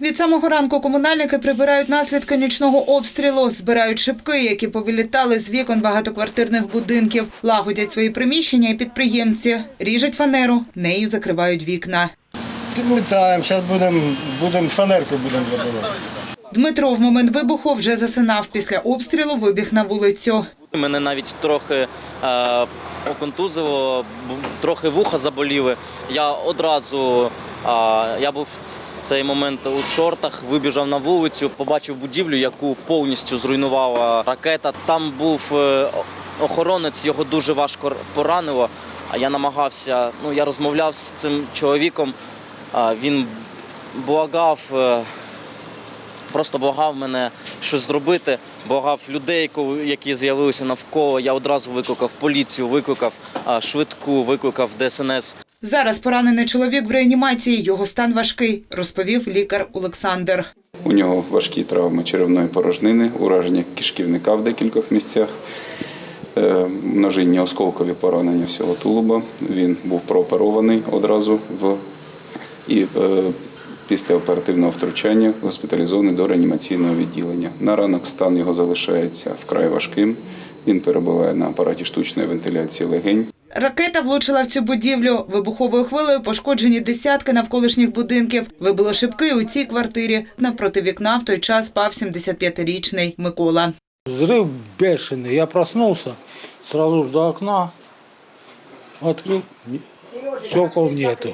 Від самого ранку комунальники прибирають наслідки нічного обстрілу, збирають шибки, які повилітали з вікон багатоквартирних будинків, лагодять свої приміщення і підприємці, ріжуть фанеру, нею закривають вікна. Підмітаємо, зараз будемо будем фанерку будемо забирати. Дмитро в момент вибуху вже засинав. Після обстрілу вибіг на вулицю. Мене навіть трохи е, оконтузило, трохи вуха заболіли. Я одразу, е, я був в цей момент у шортах, вибіжав на вулицю, побачив будівлю, яку повністю зруйнувала ракета. Там був е, охоронець, його дуже важко поранило. А я намагався, ну я розмовляв з цим чоловіком. е, Він благав. Просто благав мене щось зробити, благав людей, які з'явилися навколо. Я одразу викликав поліцію, викликав швидку, викликав ДСНС. Зараз поранений чоловік в реанімації. Його стан важкий, розповів лікар Олександр. У нього важкі травми черевної порожнини, ураження кишківника в декількох місцях, е, множинні осколкові поранення всього тулуба. Він був прооперований одразу в і е, після оперативного втручання госпіталізований до реанімаційного відділення. На ранок стан його залишається вкрай важким. Він перебуває на апараті штучної вентиляції легень. Ракета влучила в цю будівлю. Вибуховою хвилею пошкоджені десятки навколишніх будинків. Вибило шибки у цій квартирі. Навпроти вікна в той час спав 75-річний Микола. Взрыв бешеный. Я проснулся, сразу ж до окна открыл, не- стекол нету.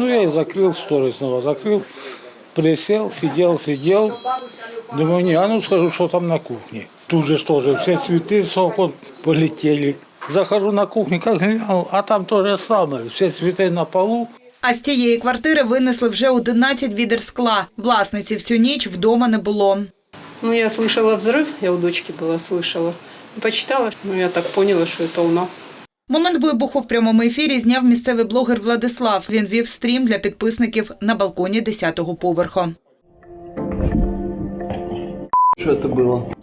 Ну, я и закрыл, шторы снова закрыл, присел, сидел, сидел. Думаю, не, а ну скажу, что там на кухне. Тут же что же, все цветы с окон полетели. Захожу на кухню, как глянул, а там то же самое. Все цветы на полу, А з цієї квартири винесли вже 11 відер скла. Власниці всю ніч вдома не було. Ну, я слышала взрыв, я у дочки была, слышала. Почитала, ну, я так поняла, что это у нас. Момент вибуху в прямому ефірі зняв місцевий блогер Владислав. Він вів стрім для підписників на балконі 10-го поверху. Что это было?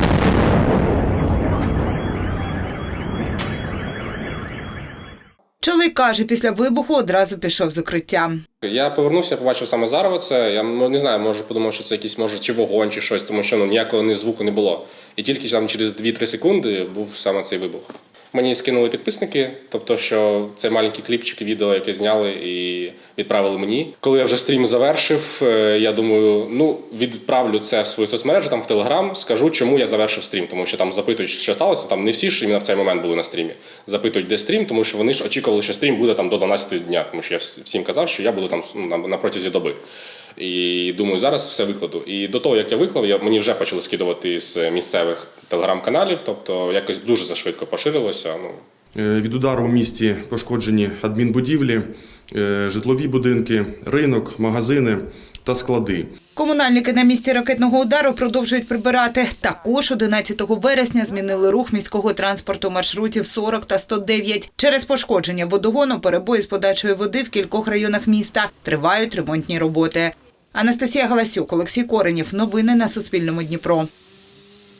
Чоловік каже, після вибуху одразу пішов з укриття. Я повернувся, побачив саме зараз це. Я не знаю, може подумав, що це якийсь може чи вогонь, чи щось, тому що ну ніякого ні звуку не було. І тільки там через 2-3 секунди був саме цей вибух. Мені скинули підписники, тобто, що це маленький кліпчик, відео, яке зняли і відправили мені. Коли я вже стрім завершив, е, я думаю, ну відправлю це в свою соцмережу, там в Телеграм, скажу, чому я завершив стрім, тому що там запитують, що сталося. Там не всі ж іменно в цей момент були на стрімі. Запитують, де стрім, тому що вони ж очікували, що стрім буде там до 12 дня, тому що я всім казав, що я буду там ну, на, протязі доби. І думаю, зараз все викладу. І до того, як я виклав, я, мені вже почали скидувати з місцевих телеграм-каналів, тобто якось дуже зашвидко поширилося. Ну, Е, Від удару в місті пошкоджені адмінбудівлі, е, житлові будинки, ринок, магазини та склади. Комунальники на місці ракетного удару продовжують прибирати. Також 11 вересня змінили рух міського транспорту маршрутів 40 та 109. Через пошкодження водогону перебої з подачою води в кількох районах міста. Тривають ремонтні роботи. Анастасія Галасюк, Олексій Коренів. Новини на Суспільному Дніпро.